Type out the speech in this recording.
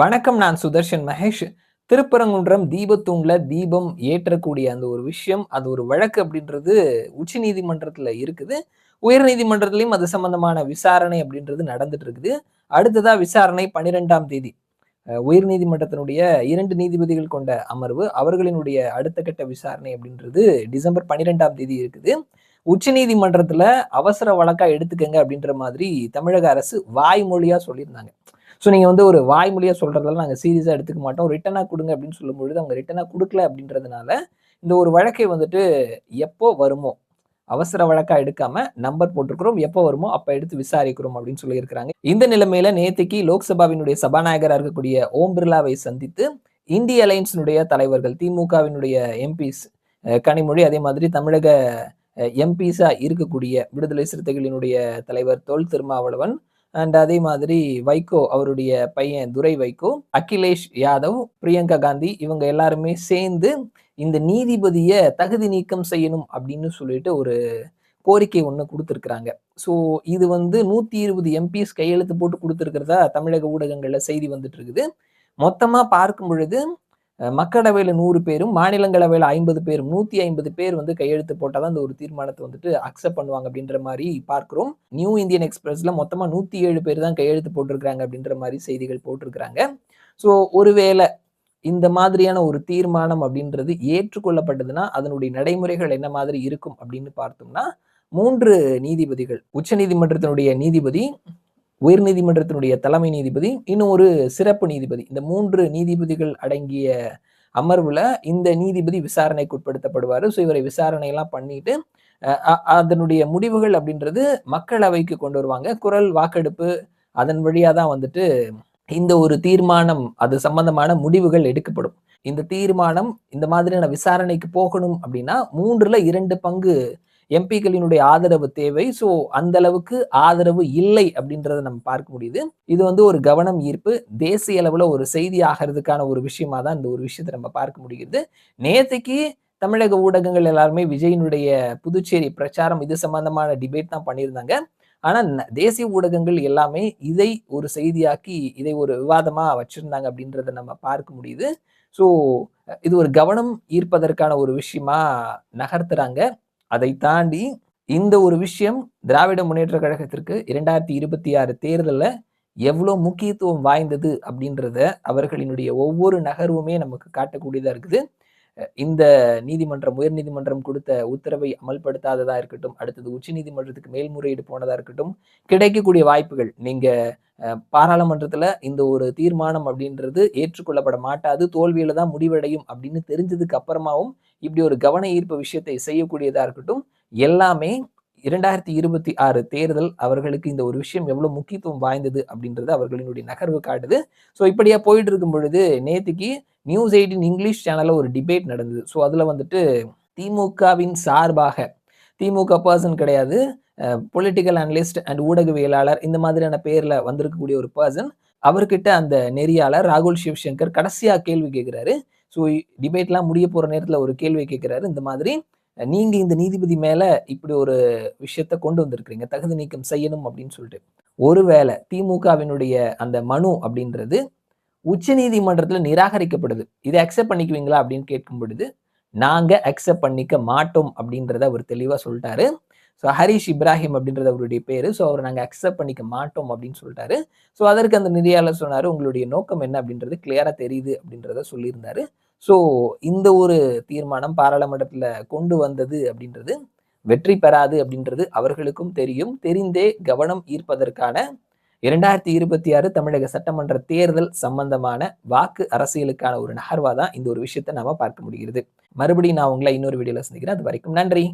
வணக்கம் நான் சுதர்ஷன் மகேஷ். திருப்பரங்குன்றம் தீபத்தூண்ல தீபம் ஏற்றக்கூடிய அந்த ஒரு விஷயம் அது ஒரு வழக்கு அப்படின்றது உச்ச நீதிமன்றத்துல இருக்குது. உயர் நீதிமன்றத்திலையும் அது சம்பந்தமான விசாரணை அப்படின்றது நடந்துட்டு இருக்குது. அடுத்ததா விசாரணை பன்னிரெண்டாம் தேதி. உயர் நீதிமன்றத்தினுடைய இரண்டு நீதிபதிகள் கொண்ட அமர்வு அவர்களினுடைய அடுத்த கட்ட விசாரணை அப்படின்றது டிசம்பர் பன்னிரெண்டாம் தேதி இருக்குது. உச்ச நீதிமன்றத்துல அவசர வழக்கா எடுத்துக்கங்க அப்படின்ற மாதிரி தமிழக அரசு வாய்மொழியா சொல்லியிருந்தாங்க. ஸோ நீங்கள் வந்து ஒரு வாய்மொழியாக சொல்கிறதெல்லாம் நாங்கள் சீரியஸாக எடுத்துக்க மாட்டோம். ரிட்டனாக கொடுங்க அப்படின்னு சொல்லும் பொழுது அவங்க ரிட்டனாக கொடுக்கல அப்படின்றதுனால இந்த ஒரு வழக்கை வந்துட்டு எப்போ வருமோ அவசர வழக்கா எடுக்காம நம்பர் போட்டிருக்கிறோம். எப்போ வருமோ அப்ப எடுத்து விசாரிக்கிறோம் அப்படின்னு சொல்லியிருக்கிறாங்க. இந்த நிலைமையில நேற்றுக்கு லோக்சபாவினுடைய சபாநாயகராக இருக்கக்கூடிய ஓம் பிர்லாவை சந்தித்து இந்திய அலையன்ஸினுடைய தலைவர்கள் திமுகவினுடைய எம்பிஸ் கனிமொழி அதே மாதிரி தமிழக எம்பிஸா இருக்கக்கூடிய விடுதலை சிறுத்தைகளினுடைய தலைவர் தொல் திருமாவளவன் அண்ட் அதே மாதிரி வைகோ அவருடைய பையன் துரை வைகோ அகிலேஷ் யாதவ் பிரியங்கா காந்தி இவங்க எல்லாருமே சேர்ந்து இந்த நீதிபதியை தகுதி நீக்கம் செய்யணும் அப்படின்னு சொல்லிட்டு ஒரு கோரிக்கை ஒன்று கொடுத்துருக்குறாங்க. ஸோ இது வந்து நூற்றி இருபது எம்பிஸ் கையெழுத்து போட்டு கொடுத்துருக்கிறதா தமிழக ஊடகங்களில் செய்தி வந்துட்டு இருக்குது. மொத்தமாக பார்க்கும் பொழுது மக்களவையில் நூறு பேரும் மாநிலங்களவையில் ஐம்பது பேரும் நூற்றி ஐம்பது பேர் வந்து கையெழுத்து போட்டால் தான் இந்த ஒரு தீர்மானத்தை வந்துட்டு அக்செப்ட் பண்ணுவாங்க அப்படின்ற மாதிரி பார்க்குறோம். நியூ இந்தியன் எக்ஸ்பிரஸில் மொத்தமாக நூற்றி ஏழு பேர் தான் கையெழுத்து போட்டிருக்கிறாங்க அப்படின்ற மாதிரி செய்திகள் போட்டிருக்கிறாங்க. ஸோ ஒருவேளை இந்த மாதிரியான ஒரு தீர்மானம் அப்படின்றது ஏற்றுக்கொள்ளப்பட்டதுன்னா அதனுடைய நடைமுறைகள் என்ன மாதிரி இருக்கும் அப்படின்னு பார்த்தோம்னா மூன்று நீதிபதிகள் உச்ச நீதிமன்றத்தினுடைய நீதிபதி உயர் நீதிமன்றத்தினுடைய தலைமை நீதிபதி இன்னும் ஒரு சிறப்பு நீதிபதி. இந்த மூன்று நீதிபதிகள் அடங்கிய அமர்வுல இந்த நீதிபதி விசாரணைக்கு உட்படுத்தப்படுவார். ஸோ இவரை விசாரணை எல்லாம் பண்ணிட்டு அதனுடைய முடிவுகள் அப்படின்றது மக்களவைக்கு கொண்டு வருவாங்க. குரல் வாக்கெடுப்பு அதன் வழியாக தான் வந்துட்டு இந்த ஒரு தீர்மானம் அது சம்பந்தமான முடிவுகள் எடுக்கப்படும். இந்த தீர்மானம் இந்த மாதிரியான விசாரணைக்கு போகணும் அப்படின்னா மூன்றுல இரண்டு பங்கு எம்பிக்களினுடைய ஆதரவு தேவை. ஸோ அந்த அளவுக்கு ஆதரவு இல்லை அப்படின்றத நம்ம பார்க்க முடியுது. இது வந்து ஒரு கவனம் ஈர்ப்பு. தேசிய அளவில் ஒரு செய்தி ஆகிறதுக்கான ஒரு விஷயமா தான் இந்த ஒரு விஷயத்தை நம்ம பார்க்க முடிகிறது நேற்றுக்கு தமிழக ஊடகங்கள் எல்லாருமே விஜயினுடைய புதுச்சேரி பிரச்சாரம் இது சம்பந்தமான டிபேட் தான் பண்ணியிருந்தாங்க. ஆனால் தேசிய ஊடகங்கள் எல்லாமே இதை ஒரு செய்தியாக்கி இதை ஒரு விவாதமாக வச்சுருந்தாங்க அப்படின்றத நம்ம பார்க்க முடியுது. ஸோ இது ஒரு கவனம் ஈர்ப்பதற்கான ஒரு விஷயமா நகர்த்துறாங்க. அதை தாண்டி இந்த ஒரு விஷயம் திராவிட முன்னேற்ற கழகத்திற்கு இரண்டாயிரத்தி இருபத்தி ஆறு தேர்தலில் எவ்வளோ முக்கியத்துவம் வாய்ந்தது அப்படின்றத அவர்களினுடைய ஒவ்வொரு நகர்வுமே நமக்கு காட்டக்கூடியதாக இருக்குது. இந்த நீதிமன்றம் உயர் நீதிமன்றம் கொடுத்த உத்தரவை அமல்படுத்தாததா இருக்கட்டும் அடுத்தது உச்ச நீதிமன்றத்துக்கு மேல்முறையீடு போனதா இருக்கட்டும் கிடைக்கக்கூடிய வாய்ப்புகள் நீங்க பாராளுமன்றத்தில் இந்த ஒரு தீர்மானம் அப்படின்றது ஏற்றுக்கொள்ளப்பட மாட்டாது தோல்வியில தான் முடிவடையும் அப்படின்னு தெரிஞ்சதுக்கு அப்புறமாவும் இப்படி ஒரு கவன ஈர்ப்பு விஷயத்தை செய்யக்கூடியதா இருக்கட்டும் எல்லாமே இரண்டாயிரத்தி இருபத்தி ஆறு தேர்தல் அவர்களுக்கு இந்த ஒரு விஷயம் எவ்வளவு முக்கியத்துவம் வாய்ந்தது அப்படின்றது அவர்களினுடைய நகர்வு காட்டுது. ஸோ இப்படியா போயிட்டு இருக்கும் பொழுது நேற்றுக்கு நியூஸ் எயிட்டின் இங்கிலீஷ் சேனல்ல ஒரு டிபேட் நடந்தது. ஸோ அதுல வந்துட்டு திமுகவின் சார்பாக திமுக பர்சன் கிடையாது. பொலிட்டிக்கல் அனலிஸ்ட் அண்ட் ஊடகவியலாளர் இந்த மாதிரியான பேரில் வந்திருக்கக்கூடிய ஒரு பர்சன் அவர்கிட்ட அந்த நெறியாளர் ராகுல் சிவ்சங்கர் கடைசியாக கேள்வி கேட்குறாரு ஸோ டிபேட்லாம் முடிய போகிற நேரத்தில் ஒரு கேள்வி கேட்குறாரு இந்த மாதிரி நீங்க இந்த நீதிபதி மேல இப்படி ஒரு விஷயத்த கொண்டு வந்திருக்கிறீங்க. தகுதி நீக்கம் செய்யணும் அப்படின்னு சொல்லிட்டு. ஒருவேளை திமுகவினுடைய அந்த மனு அப்படின்றது உச்ச நீதிமன்றத்தில் நிராகரிக்கப்படுது. இதை அக்செப்ட் பண்ணிக்குவீங்களா அப்படின்னு கேட்கும் பொழுது நாங்கள் அக்செப்ட் பண்ணிக்க மாட்டோம் அப்படின்றத அவர் தெளிவாக சொல்லிட்டாரு. ஸோ ஹரிஷ் இப்ராஹிம் அப்படின்றது அவருடைய பேர். ஸோ அவர் நாங்கள் அக்செப்ட் பண்ணிக்க மாட்டோம் அப்படின்னு சொல்லிட்டாரு. ஸோ அதற்கு அந்த நிதியாளர் சொன்னார் உங்களுடைய நோக்கம் என்ன அப்படின்றது கிளியராக தெரியுது அப்படின்றத சொல்லியிருந்தாரு. ஸோ இந்த ஒரு தீர்மானம் பாராளுமன்றத்தில் கொண்டு வந்தது அப்படின்றது வெற்றி பெறாது அப்படின்றது அவர்களுக்கும் தெரியும். தெரிந்தே கவனம் ஈர்ப்பதற்கான இரண்டாயிரத்தி இருபத்தி ஆறு தமிழக சட்டமன்ற தேர்தல் சம்பந்தமான வாக்கு அரசியலுக்கான ஒரு நகர்வா தான் இந்த ஒரு விஷயத்தை நாம பார்க்க முடிகிறது. மறுபடியும் நான் உங்களை இன்னொரு வீடியோல சந்திக்கிறேன். அது வரைக்கும் நன்றி.